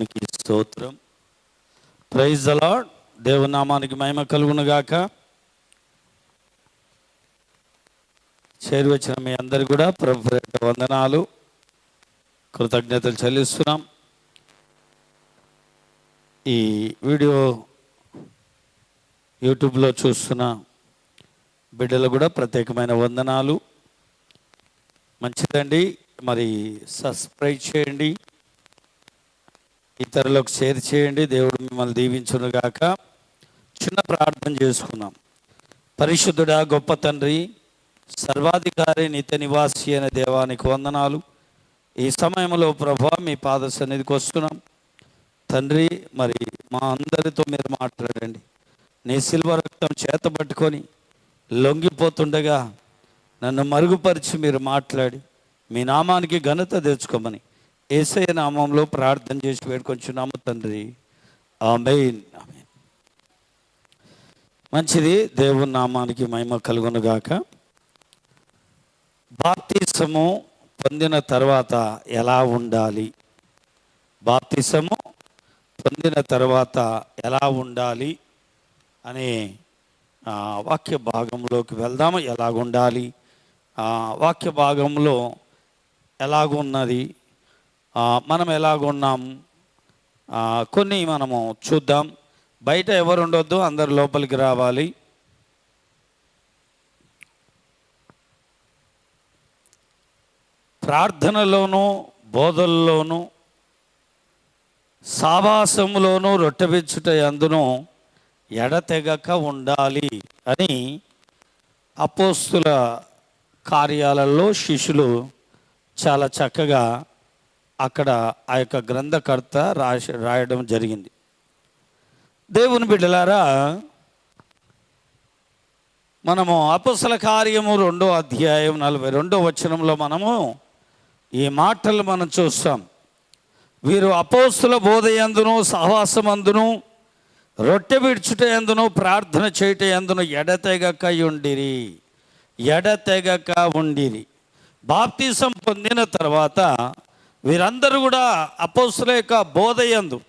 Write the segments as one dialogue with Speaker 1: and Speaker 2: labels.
Speaker 1: నీకు స్తోత్రం. ప్రైజ్ అలాడ్ దేవునామానికి మహిమ కలుగును గాక చేరి వచ్చిన మీ అందరు కూడా ప్రభు వందనాలు. కృతజ్ఞతలు చెల్లిస్తున్నాం. ఈ వీడియో యూట్యూబ్లో చూస్తున్న బిడ్డలు కూడా ప్రత్యేకమైన వందనాలు. మంచిదండి. మరి సబ్స్క్రైబ్ చేయండి. ఇతరులకు షేర్ చేయండి దేవుడు మిమ్మల్ని దీవించునుగాక. చిన్న ప్రార్థన చేసుకుందాం. పరిశుద్ధుడా గొప్ప తండ్రి సర్వాధికారి నిత్య నివాసి అయిన దేవానికి వందనాలు. ఈ సమయంలో ప్రభా మీ పాద సన్నిధికి వస్తున్నాం. తండ్రి మరి మా అందరితో మీరు మాట్లాడండి. నీ శిల్వ రక్తం చేత పట్టుకొని లొంగిపోతుండగా నన్ను మరుగుపరిచి మీరు మాట్లాడి మీ నామానికి ఘనత తెచ్చుకోమని ఏసయ నామంలో ప్రార్థన చేసి వేడుకొంచున్నాము తండ్రి. ఆమెన్. మంచిది దేవుని నామానికి మహిమ కలుగునుగాక బాప్తిసము పొందిన తర్వాత ఎలా ఉండాలి? బాప్తిసము పొందిన తర్వాత ఎలా ఉండాలి? అనే వాక్య భాగంలోకి వెళ్దాము. ఎలాగుండాలి? వాక్య భాగంలో ఎలాగున్నది? మనం ఎలాగున్నాం కొన్ని మనము చూద్దాం. బయట ఎవరు ఉండొద్దు అందరు లోపలికి రావాలి. ప్రార్థనలోనూ బోధల్లోనూ సావాసములోనూ రొట్టెబిచ్చుట అందును ఎడతెగక ఉండాలి అని అపోస్తుల కార్యాలలో శిష్యులు చాలా చక్కగా అక్కడ ఆ యొక్క గ్రంథకర్త రాసి రాయడం జరిగింది. దేవుని బిడ్డలారా మనము అపసల కార్యము రెండో అధ్యాయం నలభై రెండో వచనంలో మనము ఈ మాటలు మనం చూస్తాం. వీరు అపోస్తుల బోధయందును సహవాసమందును రొట్టె విడుచుట ఎందును ప్రార్థన చేయట ఎందును ఎడతెగక ఉండిరి. ఎడతెగక ఉండిరి. బాప్తిసం పొందిన తర్వాత వీరందరూ కూడా అపోస్తుల యొక్క బోధయందు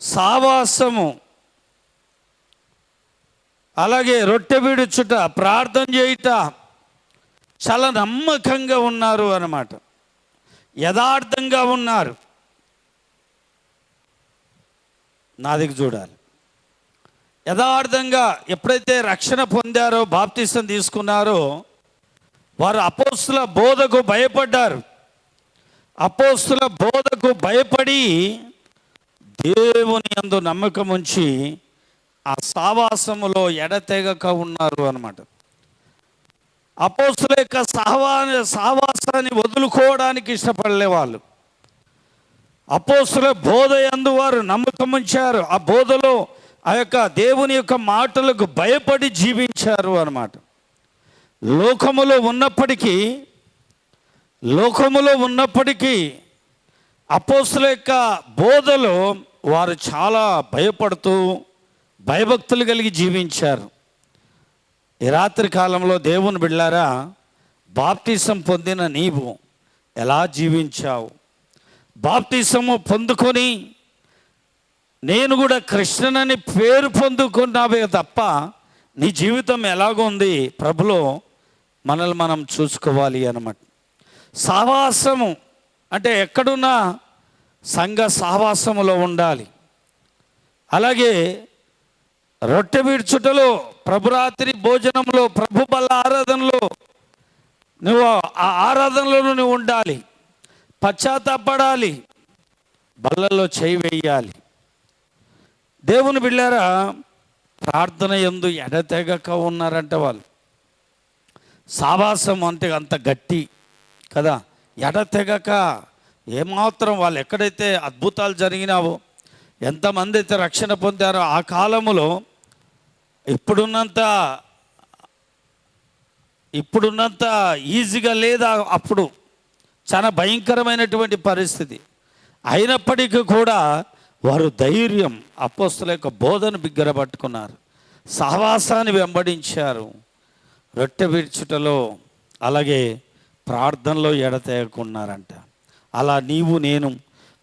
Speaker 1: సావాసము అలాగే రొట్టె విడుచుట ప్రార్థన చేయుట చాలా నమ్మకంగా ఉన్నారు అన్నమాట. యథార్థంగా ఉన్నారు. నాదికి చూడాలి. యథార్థంగా ఎప్పుడైతే రక్షణ పొందారో బాప్తిసం తీసుకున్నారో వారు అపోస్తుల బోధకు భయపడ్డారు. అపోస్తుల బోధకు భయపడి దేవుని యందు నమ్మకం ఉంచి ఆ సావాసములో ఎడతెగక ఉన్నారు అన్నమాట. అపోస్తుల యొక్క సహవా సహవాసాన్ని వదులుకోవడానికి ఇష్టపడలే వాళ్ళు. అపోస్తుల బోధ ఎందు వారు నమ్మకం ఉంచారు. ఆ బోధలో ఆ యొక్క దేవుని యొక్క మాటలకు భయపడి జీవించారు అనమాట లోకములో ఉన్నప్పటికీ లోకములో ఉన్నప్పటికీ అపోస్తుల యొక్క బోధలో వారు చాలా భయపడుతూ భయభక్తులు కలిగి జీవించారు. ఈ రాత్రి కాలంలో దేవుని బిళ్ళారా బాప్తీసం పొందిన నీవు ఎలా జీవించావు? బాప్తీసము పొందుకొని నేను కూడా కృష్ణనని పేరు పొందుకున్నావే తప్ప నీ జీవితం ఎలాగుంది? ప్రభులో మనల్ని మనం చూసుకోవాలి అనమాట సావాసము అంటే ఎక్కడున్నా సంఘ సావాసములో ఉండాలి. అలాగే రొట్టె విడ్చుటలో ప్రభురాత్రి భోజనంలో ప్రభు బల ఆరాధనలో నువ్వు ఆ ఆరాధనలో నువ్వు ఉండాలి. పశ్చాత్తాపడాలి. బల్లలో చేయి వేయాలి. దేవుని బిళ్ళారా ప్రార్థన ఎందు ఎడతెగక ఉన్నారంట వాళ్ళు. సావాసం అంటే అంత గట్టి కదా? ఎడతెగక ఏమాత్రం వాళ్ళు ఎక్కడైతే అద్భుతాలు జరిగినావో ఎంతమంది అయితే రక్షణ పొందారో ఆ కాలంలో ఇప్పుడున్నంత ఇప్పుడున్నంత ఈజీగా లేదా అప్పుడు చాలా భయంకరమైనటువంటి పరిస్థితి. అయినప్పటికీ కూడా వారు ధైర్యం అపోస్తుల యొక్క బోధను బిగ్గరపట్టుకున్నారు. సహవాసాన్ని వెంబడించారు. రొట్టె విడ్చుటలో అలాగే ప్రార్థనలో ఎడతేయకున్నారంట అలా నీవు నేను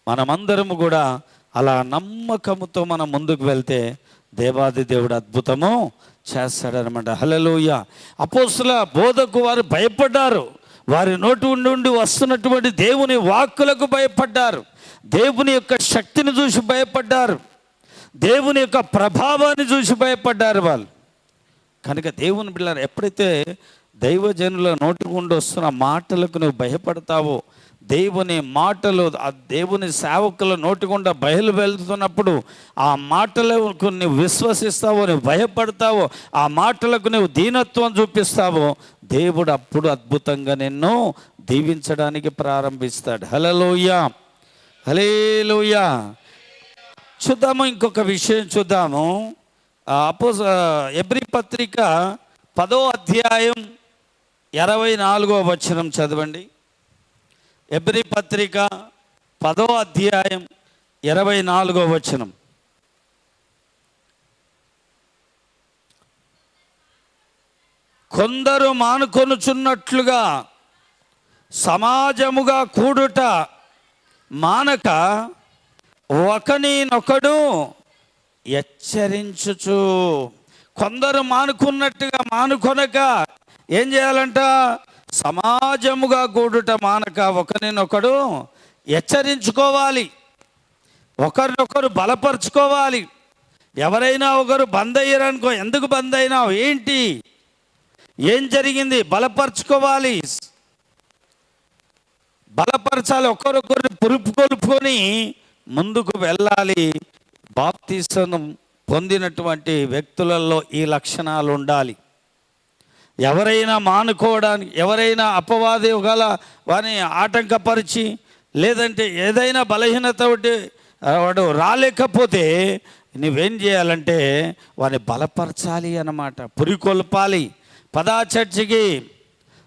Speaker 1: మనమందరము కూడా అలా నమ్మకముతో మనం ముందుకు వెళ్తే దేవాది దేవుడు అద్భుతము చేస్తాడనమాట. హలలోయ అపోసుల బోధకు వారు భయపడ్డారు. వారి నోటి ఉండి వస్తున్నటువంటి దేవుని వాక్కులకు భయపడ్డారు. దేవుని యొక్క శక్తిని చూసి భయపడ్డారు. దేవుని యొక్క ప్రభావాన్ని చూసి భయపడ్డారు వాళ్ళు. కనుక దేవుని బిళ్ళారు ఎప్పుడైతే దైవజనుల నోటి గుండి వస్తున్న మాటలకు నువ్వు భయపడతావో దేవుని మాటలు ఆ దేవుని సేవకుల నోటి గుండా బయలు వెళ్తున్నప్పుడు ఆ మాటలకు నువ్వు విశ్వసిస్తావో నువ్వు భయపడతావో ఆ మాటలకు నువ్వు దీనత్వం చూపిస్తావో దేవుడు అప్పుడు అద్భుతంగా నిన్ను దీవించడానికి ప్రారంభిస్తాడు. హలలోయ హలేలోయ చూద్దాము ఇంకొక విషయం చూద్దాము. అపో ఎబ్రి పత్రిక పదో అధ్యాయం ఇరవై నాలుగో వచనం చదవండి. ఎబ్రి పత్రిక పదో అధ్యాయం ఇరవై నాలుగో వచనం. కొందరు మానుకొనుచున్నట్లుగా సమాజముగా కూడుట మానక ఒకనినొకడు హెచ్చరించుచు. కొందరు మానుకున్నట్టుగా మానుకొనక ఏం చేయాలంట? సమాజముగా కూడుట మానక ఒకరినొకడు హెచ్చరించుకోవాలి. ఒకరినొకరు బలపరుచుకోవాలి. ఎవరైనా ఒకరు బంద్ అయ్యారనుకో ఎందుకు బంద్ అయినావు ఏంటి? ఏం జరిగింది? బలపరుచుకోవాలి. బలపరచాలి. ఒకరొకరు పురుపు కొలుపుకొని ముందుకు వెళ్ళాలి. బాప్తీసం పొందినటువంటి వ్యక్తులలో ఈ లక్షణాలు ఉండాలి. ఎవరైనా మానుకోవడానికి ఎవరైనా అపవాది ఒకవేళ వాని ఆటంకపరిచి లేదంటే ఏదైనా బలహీనత ఒకటి వాడు రాలేకపోతే నువ్వేం చేయాలంటే వాని బలపరచాలి అన్నమాట. పురికొల్పాలి పదా చర్చికి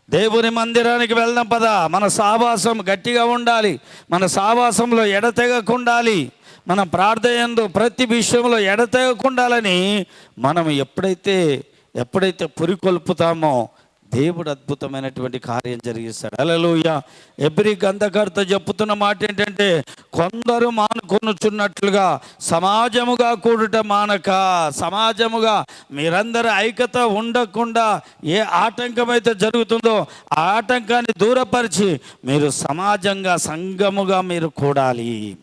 Speaker 1: దేవుని మందిరానికి వెళ్దాం పదా. మన సావాసం గట్టిగా ఉండాలి. మన సావాసంలో ఎడతెగకుండాలి. మనం ప్రార్థయందు ప్రతి విషయంలో ఎడతెగకుండాలని మనం ఎప్పుడైతే ఎప్పుడైతే పురికొల్పుతామో దేవుడు అద్భుతమైనటువంటి కార్యం జరిగిస్తాడు. అలలోయ ఎబ్రి గంధకర్త చెప్పుతున్న మాట ఏంటంటే కొందరు మానుకొనుచున్నట్లుగా సమాజముగా కూడుట మానక సమాజముగా మీరందరూ ఐక్యత ఉండకుండా ఏ ఆటంకమైతే జరుగుతుందో ఆ ఆటంకాన్ని దూరపరిచి మీరు సమాజంగా సంఘముగా మీరు కూడాలి.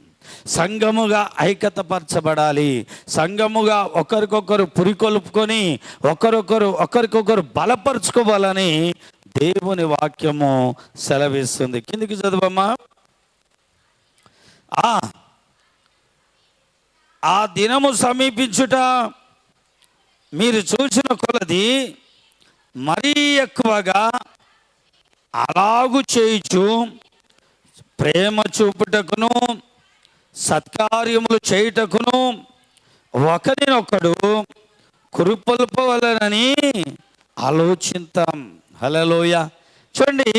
Speaker 1: సంఘముగా ఐక్యతపరచబడాలి. సంఘముగా ఒకరికొకరు పురికొల్పుకొని ఒకరొకరు ఒకరికొకరు బలపరుచుకోవాలని దేవుని వాక్యము సెలవిస్తుంది. కిందికి చదువమ్మా. ఆ ఆ దినము సమీపించుట మీరు చూసిన కొలది మరీ ఎక్కువగా అలాగు చేయుచు ప్రేమ చూపుటకును సత్కార్యములు చేయుటకును ఒకరినొకడు కురుపొల్పవలనని ఆలోచిస్తాం హలలోయ చూడండి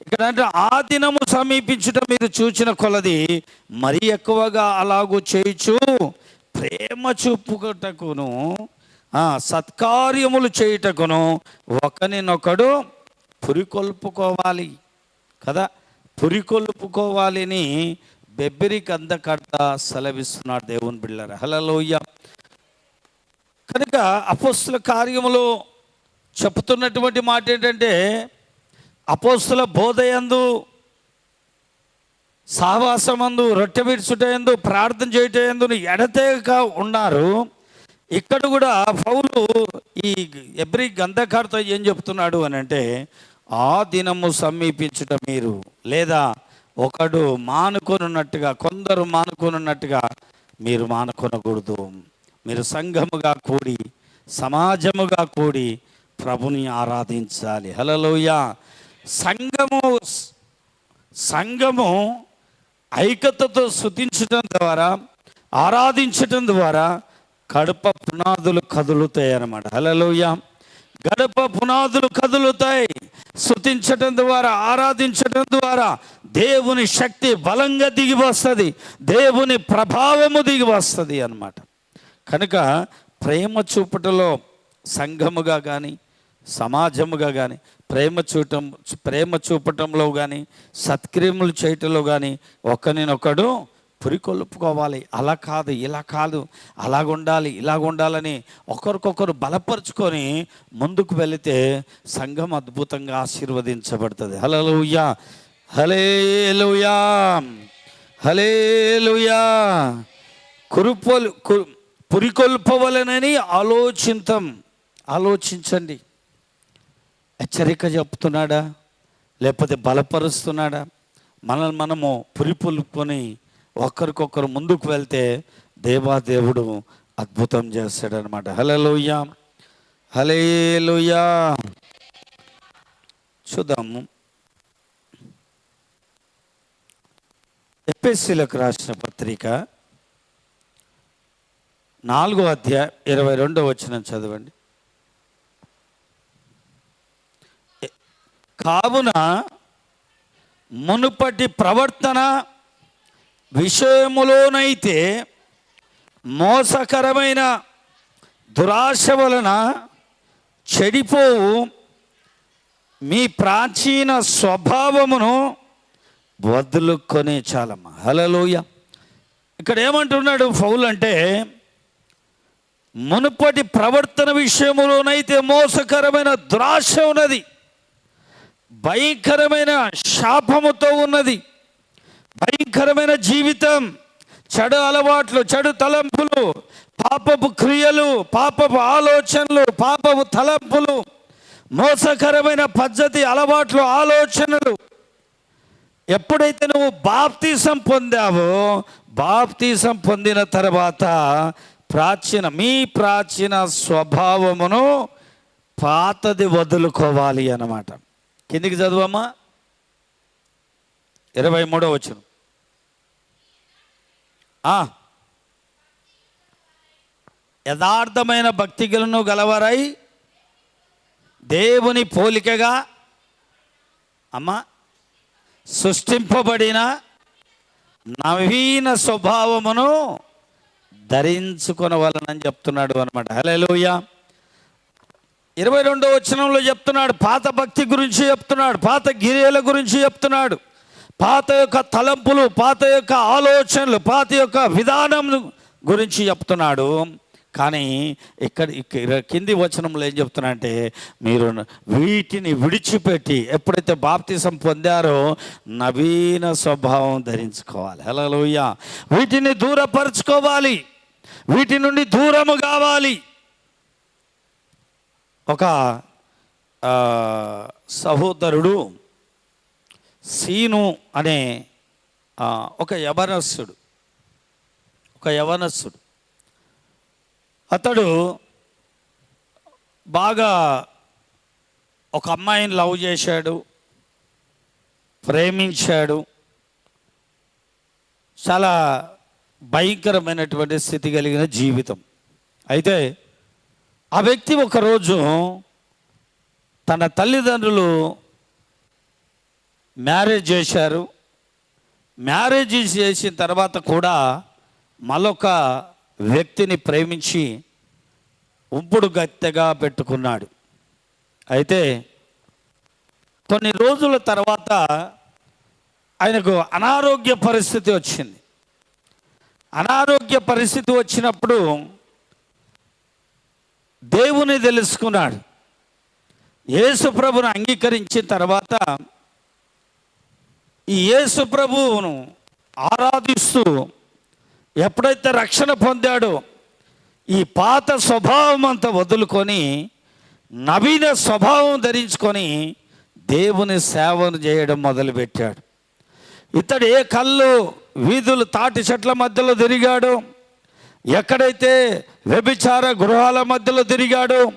Speaker 1: ఇక్కడ అంటే ఆ దినము సమీపించుట మీరు చూచిన కొలది మరీ ఎక్కువగా అలాగూ చేయుచు ప్రేమ చూపుటకును సత్కార్యములు చేయుటకును ఒకరినొకడు పురికొల్పుకోవాలి కదా. పురికొల్పుకోవాలని బెబ్బిరి కందకర్త సెలవిస్తున్నాడు దేవుని బిళ్ళర. హలలోయ కనుక అపోస్తుల కార్యములు చెప్తున్నటువంటి మాట ఏంటంటే అపోస్తుల బోధయందు సావాసమందు రొట్టె విడుచుటయందు ప్రార్థన చేయటయందు ఎడతేక ఉన్నారు. ఇక్కడ కూడా పౌలు ఈ ఎబ్రి గంధకార్త ఏం చెప్తున్నాడు అని అంటే ఆ దినము సమీపించుట మీరు లేదా ఒకడు మానుకొనున్నట్టుగా కొందరు మానుకొనున్నట్టుగా మీరు మానుకొనకూడదు. మీరు సంఘముగా కూడి సమాజముగా కూడి ప్రభుని ఆరాధించాలి. హలలోయ సంఘము సంఘము ఐక్యతతో శుతించడం ద్వారా ఆరాధించటం ద్వారా కడప పునాదులు కదులుతాయి అన్నమాట హలలోయ గడప పునాదులు కదులుతాయి. శుతించటం ద్వారా ఆరాధించటం ద్వారా దేవుని శక్తి బలంగా దిగి వస్తుంది దేవుని ప్రభావము దిగి వస్తుంది అన్నమాట. కనుక ప్రేమ చూపుటలో సంఘముగా కానీ సమాజముగా కానీ ప్రేమ చూటం ప్రేమ చూపటంలో కానీ సత్క్రియములు చేయటంలో కానీ ఒకరినొకడు పురికొల్పుకోవాలి. అలా కాదు ఇలా కాదు అలాగుండాలి ఇలాగుండాలని ఒకరికొకరు బలపరుచుకొని ముందుకు వెళితే సంఘం అద్భుతంగా ఆశీర్వదించబడుతుంది. హలలుయా హలేలుయా హలేలుయా కురుపొలు కు- పురికొల్పవలనని ఆలోచింతం. ఆలోచించండి. హెచ్చరిక చెప్తున్నాడా? లేకపోతే బలపరుస్తున్నాడా? మనల్ని మనము పురిపులుకొని ఒకరికొకరు ముందుకు వెళ్తే దేవాదేవుడు అద్భుతం చేస్తాడనమాట హలలోయ హలేలుయా చూద్దాము. ఎపిఎస్సీలకు రాసిన పత్రిక నాలుగో అధ్యాయ ఇరవై రెండో వచ్చిన చదవండి. కావున మునుపటి ప్రవర్తన విషయములోనైతే మోసకరమైన దురాశ వలన చెడిపోవు. మీ ప్రాచీన స్వభావమును వదులుకొని చాలమ్మ. హలలోయ ఇక్కడ ఏమంటున్నాడు ఫౌల్ అంటే మునుపటి ప్రవర్తన విషయంలోనైతే మోసకరమైన ద్రాక్ష ఉన్నది భయంకరమైన శాపముతో ఉన్నది భయంకరమైన జీవితం చెడు అలవాట్లు చెడు తలంపులు పాపపు క్రియలు పాపపు ఆలోచనలు పాపపు తలంపులు మోసకరమైన పద్ధతి అలవాట్లు ఆలోచనలు ఎప్పుడైతే నువ్వు బాప్తీసం పొందావో బాప్తీసం పొందిన తర్వాత ప్రాచీన మీ ప్రాచీన స్వభావమును పాతది వదులుకోవాలి అన్నమాట. కిందికి చదువమ్మా. ఇరవై మూడో వచ్చిన యథార్థమైన భక్తిగలను గలవారై దేవుని పోలికగా అమ్మా సృష్టింపబడిన నవీన స్వభావమును ధరించుకొనవలనని చెప్తున్నాడు అనమాట హలోయ ఇరవై రెండో వచనంలో చెప్తున్నాడు పాత భక్తి గురించి చెప్తున్నాడు పాత గిరియల గురించి చెప్తున్నాడు పాత యొక్క తలంపులు పాత యొక్క ఆలోచనలు పాత యొక్క విధానం గురించి చెప్తున్నాడు. కానీ ఇక్కడ ఇక్కడ కింది వచనంలో ఏం చెప్తున్నాంటే మీరు వీటిని విడిచిపెట్టి ఎప్పుడైతే బాప్తిసం పొందారో నవీన స్వభావం ధరించుకోవాలి. హలోయ వీటిని దూరపరచుకోవాలి. వీటి నుండి దూరము కావాలి. ఒక సహోదరుడు సీను అనే ఒక యవనస్సుడు ఒక యవనస్సుడు అతడు బాగా ఒక అమ్మాయిని లవ్ చేశాడు ప్రేమించాడు. చాలా భయంకరమైనటువంటి స్థితి కలిగిన జీవితం. అయితే ఆ వ్యక్తి ఒకరోజు తన తల్లిదండ్రులు మ్యారేజ్ చేశారు. మ్యారేజ్ చేసిన తర్వాత కూడా మరొక వ్యక్తిని ప్రేమించి ఉంపుడు గత్తెగా పెట్టుకున్నాడు. అయితే కొన్ని రోజుల తర్వాత ఆయనకు అనారోగ్య పరిస్థితి వచ్చింది. అనారోగ్య పరిస్థితి వచ్చినప్పుడు దేవుని తెలుసుకున్నాడు. యేసుప్రభును అంగీకరించిన తర్వాత ఈ యేసు ప్రభువును ఆరాధిస్తూ ఎప్పుడైతే రక్షణ పొందాడో ఈ పాత స్వభావం అంతా వదులుకొని నవీన స్వభావం ధరించుకొని దేవుని సేవను చేయడం మొదలుపెట్టాడు. ఇతడు ఏ కళ్ళు వీధులు తాటి చెట్ల మధ్యలో తిరిగాడు? ఎక్కడైతే వ్యభిచార గృహాల మధ్యలో తిరిగాడు?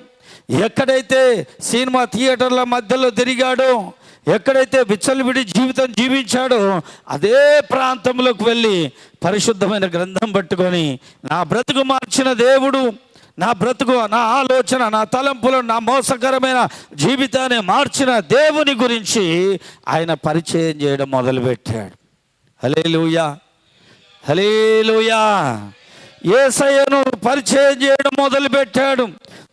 Speaker 1: ఎక్కడైతే సినిమా థియేటర్ల మధ్యలో తిరిగాడో? ఎక్కడైతే విచ్చలవిడి జీవితం జీవించాడో అదే ప్రాంతంలోకి వెళ్ళి పరిశుద్ధమైన గ్రంథం పట్టుకొని నా బ్రతుకు మార్చిన దేవుడు నా బ్రతుకు నా ఆలోచన నా తలంపులు నా మోసకరమైన జీవితాన్ని మార్చిన దేవుని గురించి ఆయన పరిచయం చేయడం మొదలుపెట్టాడు. హలే లూయా హలే లూయా ఏసయ్యను పరిచయం చేయడం మొదలుపెట్టాడు.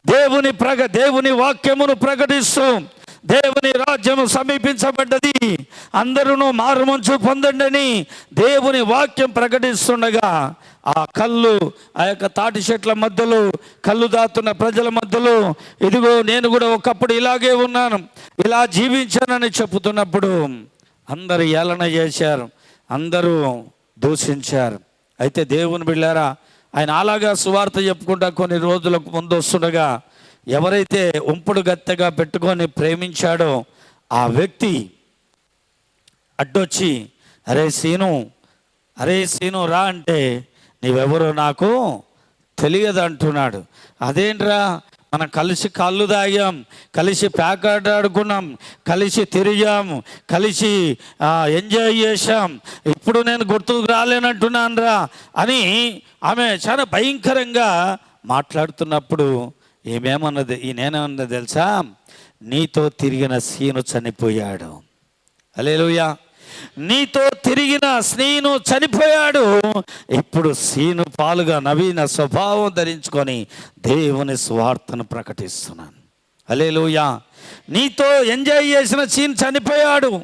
Speaker 1: దేవుని ప్రగ దేవుని వాక్యమును ప్రకటిస్తూ దేవుని రాజ్యము సమీపించబడ్డది. అందరూ మారుమంచు పొందండి దేవుని వాక్యం ప్రకటిస్తుండగా ఆ కళ్ళు ఆ యొక్క తాటి చెట్ల మధ్యలో కళ్ళు దాతున్న ప్రజల మధ్యలో ఇదిగో నేను కూడా ఒకప్పుడు ఇలాగే ఉన్నాను ఇలా జీవించానని చెప్పుతున్నప్పుడు అందరు ఏలన చేశారు అందరూ దూషించారు. అయితే దేవుని బిళ్ళారా ఆయన అలాగా సువార్త చెప్పుకుంటా కొన్ని రోజులకు ముందు వస్తుండగా ఎవరైతే ఉంపుడు గత్తెగా పెట్టుకొని ప్రేమించాడో ఆ వ్యక్తి అడ్డొచ్చి అరే సీను అరే సీను రా అంటే నీవెవరో నాకు తెలియదు అంటున్నాడు. అదేంట్రా మనం కలిసి కళ్ళు తాగాం కలిసి ప్యాకెట్ ఆడుకున్నాం కలిసి తిరిగాం కలిసి ఎంజాయ్ చేశాం ఇప్పుడు నేను గుర్తుకు రాలేనంటున్నాను రా అని ఆమె చాలా భయంకరంగా మాట్లాడుతున్నప్పుడు ఏమేమన్నది? ఈ నేనేమన్నది తెలుసా? నీతో తిరిగిన సీను చనిపోయాడు. అలేలుయా నీతో తిరిగిన స్నేహిను చనిపోయాడు. ఇప్పుడు సీను పాలుగా నవీన స్వభావం ధరించుకొని దేవుని స్వార్థను ప్రకటిస్తున్నాను. అలేలుయా నీతో ఎంజాయ్ చేసిన సీన్ చనిపోయాడు.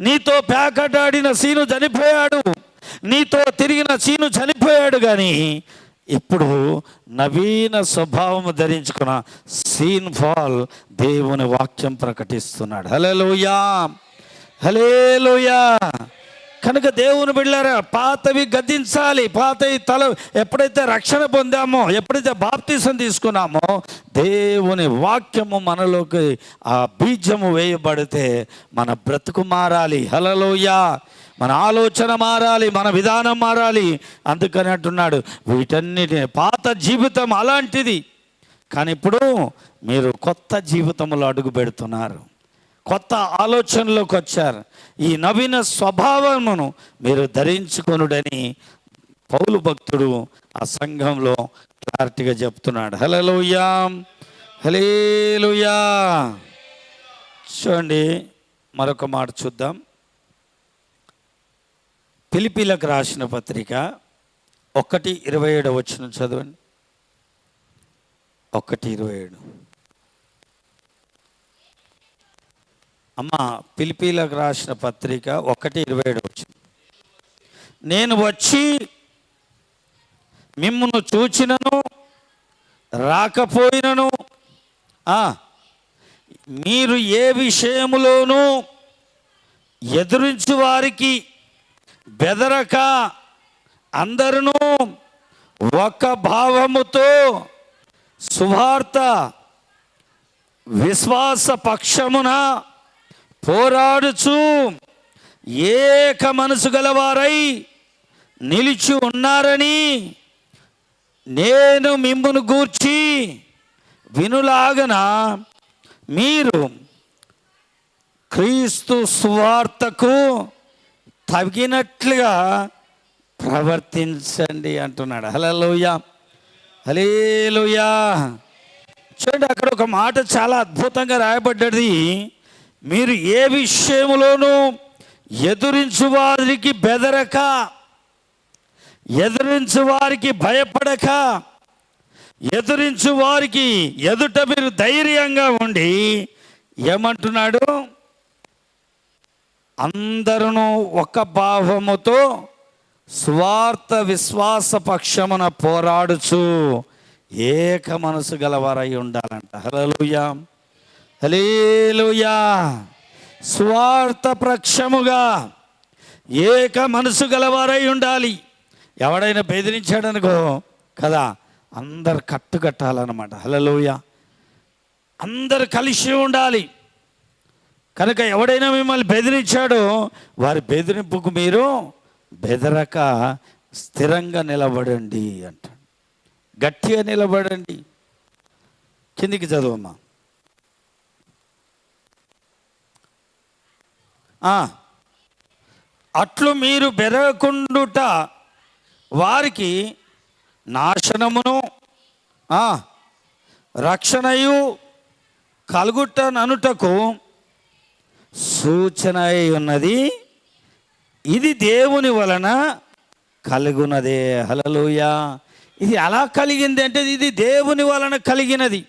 Speaker 1: నీతో ప్యాకట్ ఆడిన సీను చనిపోయాడు. నీతో తిరిగిన సీను చనిపోయాడు కానీ ఇప్పుడు నవీన స్వభావం ధరించుకున్న సీన్ ఫాల్ దేవుని వాక్యం ప్రకటిస్తున్నాడు. హలోయా హలేలుయా కనుక దేవుని బిళ్ళారా పాతవి గద్దించాలి. పాతవి తల ఎప్పుడైతే రక్షణ పొందామో ఎప్పుడైతే బాప్తీసం తీసుకున్నామో దేవుని వాక్యము మనలోకి ఆ బీజము వేయబడితే మన బ్రతుకు మారాలి. హలలోయా మన ఆలోచన మారాలి మన విధానం మారాలి. అందుకని అంటున్నాడు వీటన్నిటి పాత జీవితం అలాంటిది. కానీ ఇప్పుడు మీరు కొత్త జీవితంలో అడుగు పెడుతున్నారు. కొత్త ఆలోచనలోకి వచ్చారు. ఈ నవీన స్వభావమును మీరు ధరించుకొనుడని పౌలు భక్తుడు ఆ సంఘంలో క్లారిటీగా చెప్తున్నాడు. హలోయా హలేలుయా చూడండి మరొక మాట చూద్దాం. పిలిపిలకు రాసిన పత్రిక ఒకటి ఇరవై ఏడు వచ్చిన చదవండి. ఒకటి ఇరవై ఏడు. అమ్మ పిలిపిలకు రాసిన పత్రిక ఒకటి ఇరవై ఏడు వచ్చింది నేను వచ్చి మిమ్మును చూచినను రాకపోయినను మీరు ఏ విషయములోనూ ఎదురించు వారికి బెదరక అందరును ఒక భావముతో సువార్త విశ్వాస పక్షమున పోరాడుచు ఏక మనసు గలవారై నిలిచి ఉన్నారని నేను మిమ్మును గూర్చి వినులాగన? మీరు క్రీస్తు సువార్తకు తగినట్లుగా ప్రవర్తించండి అంటున్నాడు. హలలోయ హలేలుయా చూడండి అక్కడ ఒక మాట చాలా అద్భుతంగా రాయబడ్డది. మీరు ఏ విషయంలోనూ ఎదురించు వారికి బెదరక ఎదురించు వారికి భయపడక ఎదురించు వారికి ఎదుట మీరు ధైర్యంగా ఉండి ఏమంటున్నాడు? అందరూ ఒక భావముతో స్వార్థ విశ్వాస పక్షమున పోరాడుచు ఏక మనసు గలవారై ఉండాలంట. హలలుయా హలేలుయా స్వార్థ పక్షముగా ఏక మనసు గలవారై ఉండాలి. ఎవడైనా బెదిరించాడనుకో కదా అందరు కట్టుకట్టాలన్నమాట. హలలోయ అందరు కలిసి ఉండాలి. కనుక ఎవడైనా మిమ్మల్ని బెదిరించాడో వారి బెదిరింపుకు మీరు బెదరక స్థిరంగా నిలబడండి అంటాడు. గట్టిగా నిలబడండి. కిందికి చదువమ్మా. అట్లు మీరు బెరగకుండుట వారికి నాశనమును రక్షణయు కలుగుటననుటకు సూచన అయి ఉన్నది. ఇది దేవుని వలన కలుగునదే. హలలుయా ఇది అలా కలిగింది అంటే ఇది దేవుని వలన కలిగినది.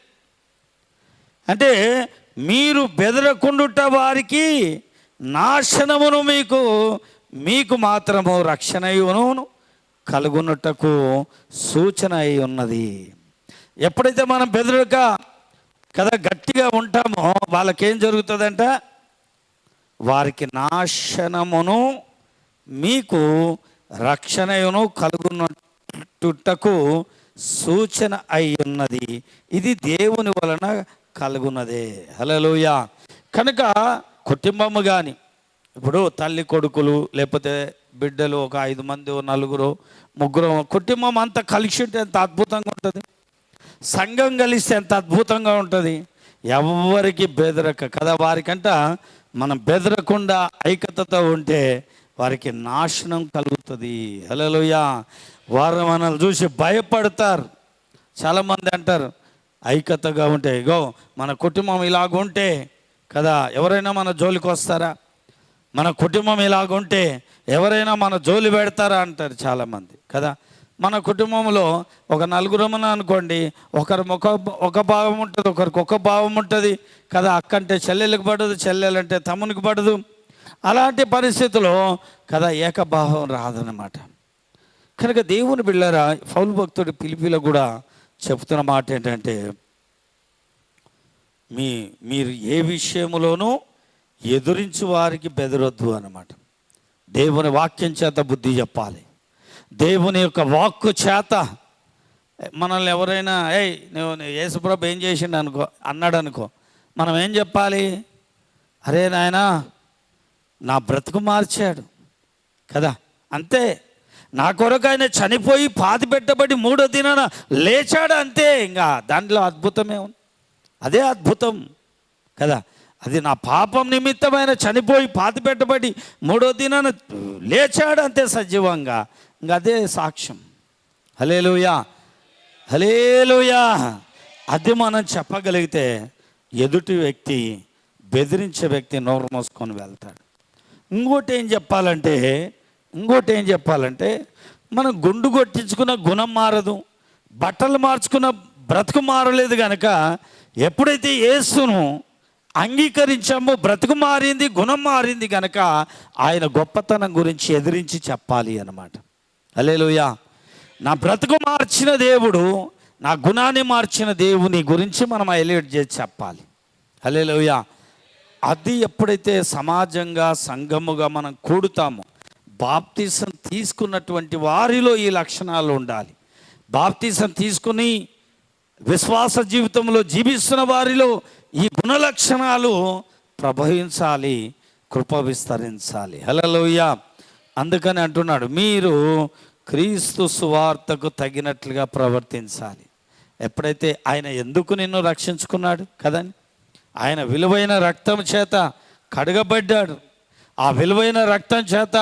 Speaker 1: అంటే మీరు బెదరకుండుట వారికి నాశనమును మీకు మీకు మాత్రము రక్షణయును కలుగునుటకు సూచన అయి ఉన్నది. ఎప్పుడైతే మనం బెదరక కదా గట్టిగా ఉంటామో వాళ్ళకేం జరుగుతుందంటే? వారికి నాశనమును మీకు రక్షణయును కలుగునట్టుటకు సూచన అయి ఉన్నది ఇది దేవుని వలన కలుగున్నదే హలోయ కనుక కుటుంబము కానీ ఇప్పుడు తల్లి కొడుకులు లేకపోతే బిడ్డలు ఒక ఐదు మంది నలుగురు ముగ్గురు కుటుంబం అంతా కలిసి ఉంటే ఎంత అద్భుతంగా ఉంటుంది. సంఘం కలిస్తే ఎంత అద్భుతంగా ఉంటుంది. ఎవరికి బెదరక. కదా వారికంట మనం బెదరకుండా ఐక్యతతో ఉంటే వారికి నాశనం కలుగుతుంది. హలోయా వారు మనల్ని చూసి భయపడతారు. చాలామంది అంటారు ఐక్యతగా ఉంటే ఇగో మన కుటుంబం ఇలాగుంటే కదా ఎవరైనా మన జోలికి వస్తారా? మన కుటుంబం ఇలాగుంటే ఎవరైనా మన జోలి పెడతారా? అంటారు చాలామంది కదా. మన కుటుంబంలో ఒక నలుగురమని అనుకోండి ఒకరి ఒక ఒక భావం ఉంటుంది ఒకరికి ఒక భావం ఉంటుంది. కదా అక్కంటే చెల్లెలకు పడదు చెల్లెలంటే తమ్మునికి పడదు. అలాంటి పరిస్థితుల్లో కదా ఏకభావం రాదనమాట కనుక దేవుని బిళ్ళరా ఫౌల్ భక్తుడి పిలిపిలో కూడా చెప్తున్న మాట ఏంటంటే మీ మీరు ఏ విషయంలోనూ ఎదురించి వారికి బెదరొద్దు అన్నమాట. దేవుని వాక్యం చేత బుద్ధి చెప్పాలి. దేవుని యొక్క వాక్కు చేత మనల్ని ఎవరైనా ఏయ్ నువ్వు యేసుప్రభు ఏం చేసిండు అనుకో అన్నాడు అనుకో మనం ఏం చెప్పాలి? అరే నాయనా నా బ్రతుకు మార్చాడు కదా. అంతే. నా కొరకు ఆయన చనిపోయి పాతి పెట్టబడి మూడో దినాన లేచాడు అంతే. ఇంకా దాంట్లో అద్భుతమే ఉంది. అదే అద్భుతం కదా. అది నా పాపం నిమిత్తమైన చనిపోయి పాతి పెట్టబడి మూడో దినాన లేచాడు అంతే సజీవంగా. ఇంకా అదే సాక్ష్యం. హలేలుయా హలేలుయా అది మనం చెప్పగలిగితే ఎదుటి వ్యక్తి బెదిరించే వ్యక్తి నోరు మోసుకొని వెళ్తాడు. ఇంకోటి ఏం చెప్పాలంటే ఇంకోటి ఏం చెప్పాలంటే మనం గుండు కొట్టించుకున్న గుణం మారదు. బట్టలు మార్చుకున్న బ్రతుకు మారలేదు కనుక ఎప్పుడైతే యేసును అంగీకరించామో బ్రతుకు మారింది గుణం మారింది కనుక ఆయన గొప్పతనం గురించి ఎదిరించి చెప్పాలి అన్నమాట. అలేలుయా నా బ్రతుకు మార్చిన దేవుడు నా గుణాన్ని మార్చిన దేవుని గురించి మనం హైలైట్ చేసి చెప్పాలి. అలేలుయా అది ఎప్పుడైతే సమాజంగా సంఘముగా మనం కూడుతామో బాప్తీసం తీసుకున్నటువంటి వారిలో ఈ లక్షణాలు ఉండాలి. బాప్తీసం తీసుకుని విశ్వాస జీవితంలో జీవిస్తున్న వారిలో ఈ గుణ లక్షణాలు ప్రభవించాలి కృప విస్తరించాలి. హలోయ అందుకని అంటున్నాడు మీరు క్రీస్తు సువార్తకు తగినట్లుగా ప్రవర్తించాలి. ఎప్పుడైతే ఆయన ఎందుకు నిన్ను రక్షించుకున్నాడు కదండి? ఆయన విలువైన రక్తం చేత కడగబడ్డాడు. ఆ విలువైన రక్తం చేత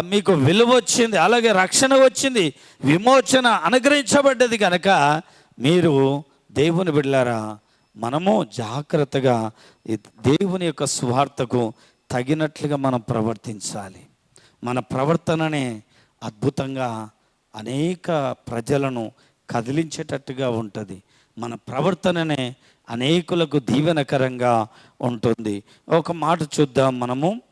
Speaker 1: మీకు విలువ వచ్చింది అలాగే రక్షణ వచ్చింది విమోచన అనుగ్రహించబడ్డది కనుక మీరు దేవుని బిడ్డారా మనము జాగ్రత్తగా దేవుని యొక్క స్వార్థకు తగినట్లుగా మనం ప్రవర్తించాలి. మన ప్రవర్తననే అద్భుతంగా అనేక ప్రజలను కదిలించేటట్టుగా ఉంటుంది. మన ప్రవర్తననే అనేకులకు దీవెనకరంగా ఉంటుంది. ఒక మాట చూద్దాం మనము.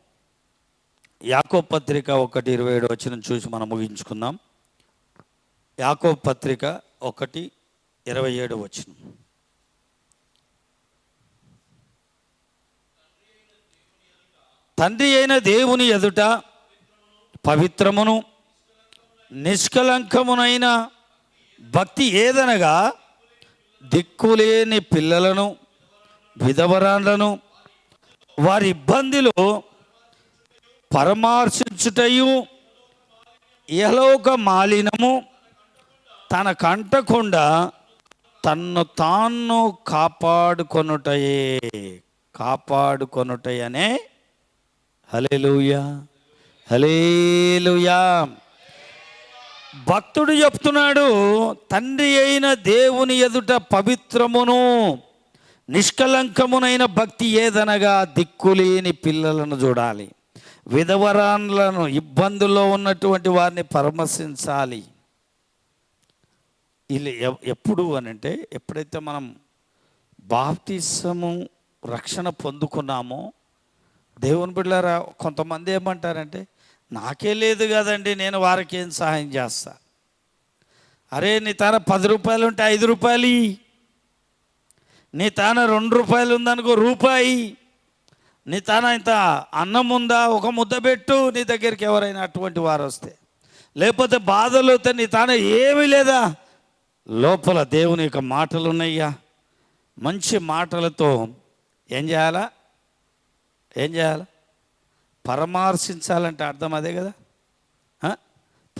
Speaker 1: యాకో పత్రిక ఒకటి ఇరవై ఏడు వచ్చిన చూసి మనం ముగించుకుందాం. యాకో పత్రిక ఒకటి ఇరవై ఏడు వచ్చిన. తండ్రి అయిన దేవుని ఎదుట పవిత్రమును నిష్కలంకమునైన భక్తి ఏదనగా దిక్కులేని పిల్లలను విధవరాళ్ళను వారి ఇబ్బందులు పరామర్శించుటయు ఇహలోక మాలినము తన కంటకుండా తన్ను తాను కాపాడుకొనుటయే కాపాడుకొనుటయనే. హలెలుయా హలేలుయా భక్తుడు చెప్తున్నాడు తండ్రి అయిన దేవుని ఎదుట పవిత్రమును నిష్కలంకమునైన భక్తి ఏదనగా దిక్కులేని పిల్లలను చూడాలి. విధవరాన్లను ఇబ్బందుల్లో ఉన్నటువంటి వారిని పరామర్శించాలి. ఇల్లు ఎప్పుడు అని అంటే ఎప్పుడైతే మనం బాప్తిసము రక్షణ పొందుకున్నామో దేవుని బిడ్డారా కొంతమంది ఏమంటారంటే నాకే లేదు కదండి నేను వారికి ఏం సహాయం చేస్తా? అరే నీ తాన పది రూపాయలు ఉంటే ఐదు రూపాయలు నీ తాన రెండు రూపాయలు ఉందనుకో రూపాయి. నీ తాన ఇంత అన్నం ఉందా ఒక ముద్ద పెట్టు నీ దగ్గరికి ఎవరైనా అటువంటి వారు వస్తే. లేకపోతే బాధలు అయితే నీ తాన ఏమీ లేదా? లోపల దేవుని యొక్క మాటలు ఉన్నాయ్యా. మంచి మాటలతో ఏం చేయాలా? ఏం చేయాలా? పరామర్శించాలంటే అర్థం అదే కదా?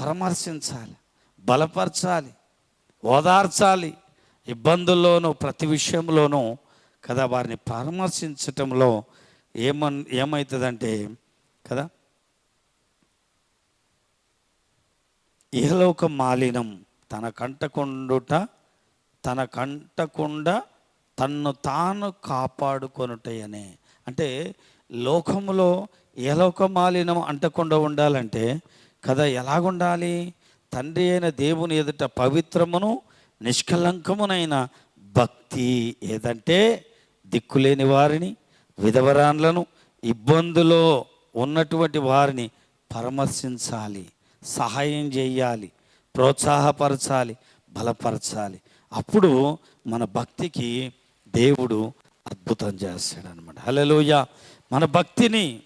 Speaker 1: పరామర్శించాలి బలపరచాలి ఓదార్చాలి. ఇబ్బందుల్లోనూ ప్రతి విషయంలోనూ కదా వారిని పరామర్శించటంలో ఏమన్ ఏమవుతుందంటే కదా? ఇహలోక మాలినం తన కంటకుండుట తన కంటకుండా తన్ను తాను కాపాడుకొనుటయనే. అంటే లోకంలో ఇహలోక మాలినం అంటకుండా ఉండాలంటే కదా ఎలాగుండాలి? తండ్రి అయిన దేవుని ఎదుట పవిత్రమును నిష్కలంకమునైన భక్తి ఏదంటే దిక్కులేని వారిని విధవరాన్లను ఇబ్బందులో ఉన్నటువంటి వారిని పరామర్శించాలి సహాయం చేయాలి ప్రోత్సాహపరచాలి బలపరచాలి. అప్పుడు మన భక్తికి దేవుడు అద్భుతం చేస్తాడనమాట హలోయ మన భక్తిని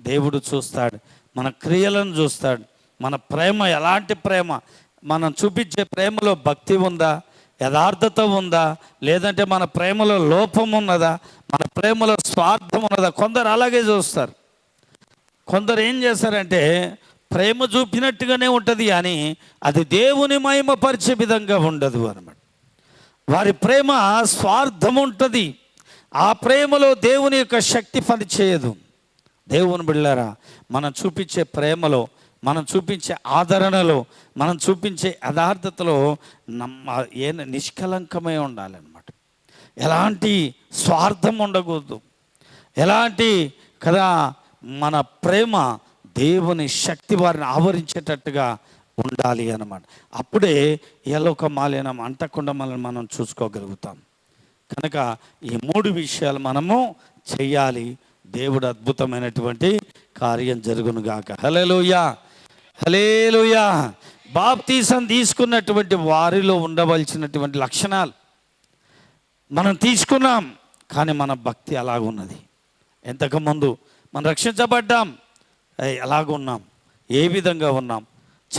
Speaker 1: దేవుడు చూస్తాడు. మన క్రియలను చూస్తాడు. మన ప్రేమ ఎలాంటి ప్రేమ? మనం చూపించే ప్రేమలో భక్తి ఉందా? యథార్థత ఉందా? లేదంటే మన ప్రేమలో లోపం ఉన్నదా? మన ప్రేమలో స్వార్థం ఉన్నదా? కొందరు అలాగే చూస్తారు. కొందరు ఏం చేస్తారంటే ప్రేమ చూపినట్టుగానే ఉంటుంది కానీ అది దేవుని మహిమపరిచే విధంగా ఉండదు అనమాట వారి ప్రేమ స్వార్థం ఉంటుంది. ఆ ప్రేమలో దేవుని యొక్క శక్తి పనిచేయదు. దేవుని బిళ్ళారా మనం చూపించే ప్రేమలో మనం చూపించే ఆదరణలో మనం చూపించే యథార్థతలో నమ్మ ఏ నిష్కలంకమై ఉండాలన్నమాట. ఎలాంటి స్వార్థం ఉండకూడదు. ఎలాంటి కదా మన ప్రేమ దేవుని శక్తి వారిని ఆవరించేటట్టుగా ఉండాలి అన్నమాట. అప్పుడే ఎలోక మాలినం అంటకుండా మనల్ని మనం చూసుకోగలుగుతాం. కనుక ఈ మూడు విషయాలు మనము చెయ్యాలి. దేవుడు అద్భుతమైనటువంటి కార్యం జరుగును గాక హలేలుయా హలేలుయా బాప్తీసం తీసుకున్నటువంటి వారిలో ఉండవలసినటువంటి లక్షణాలు మనం తీసుకున్నాం కానీ మన భక్తి అలాగున్నది. ఎంతకుముందు మనం రక్షించబడ్డాం ఎలాగున్నాం ఏ విధంగా ఉన్నాం?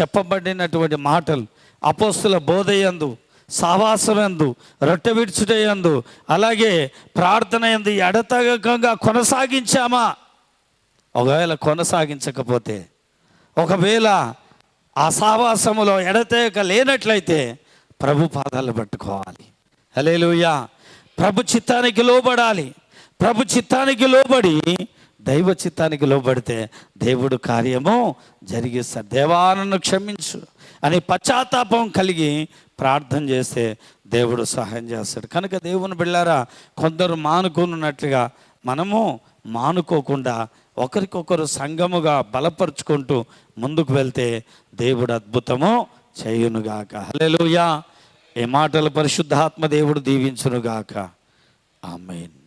Speaker 1: చెప్పబడినటువంటి మాటలు అపోస్తుల బోధయందు సావాసమందు రొట్టె విడుచుటయందు అలాగే ప్రార్థన ఎందు ఎడతగకంగా కొనసాగించామా? ఒకవేళ కొనసాగించకపోతే ఒకవేళ ఆ సావాసములో ఎడతేక లేనట్లయితే ప్రభు పాదాలు పట్టుకోవాలి. హలేలుయా ప్రభు చిత్తానికి లోబడాలి. ప్రభు చిత్తానికి లోబడి దైవ చిత్తానికి లోబడితే దేవుడు కార్యము జరిగిస్తాడు దేవా నన్ను క్షమించు. అని పశ్చాత్తాపం కలిగి ప్రార్థన చేస్తే దేవుడు సహాయం చేస్తాడు. కనుక దేవుని బిళ్ళారా కొందరు మానుకున్నట్లుగా మనము మానుకోకుండా ఒకరికొకరు సంఘముగా బలపరుచుకుంటూ ముందుకు వెళ్తే దేవుడు అద్భుతము చేయునుగాక. హల్లెలూయా. ఏ మాటలు పరిశుద్ధాత్మ దేవుడు దీవించునుగాక. ఆమెన్.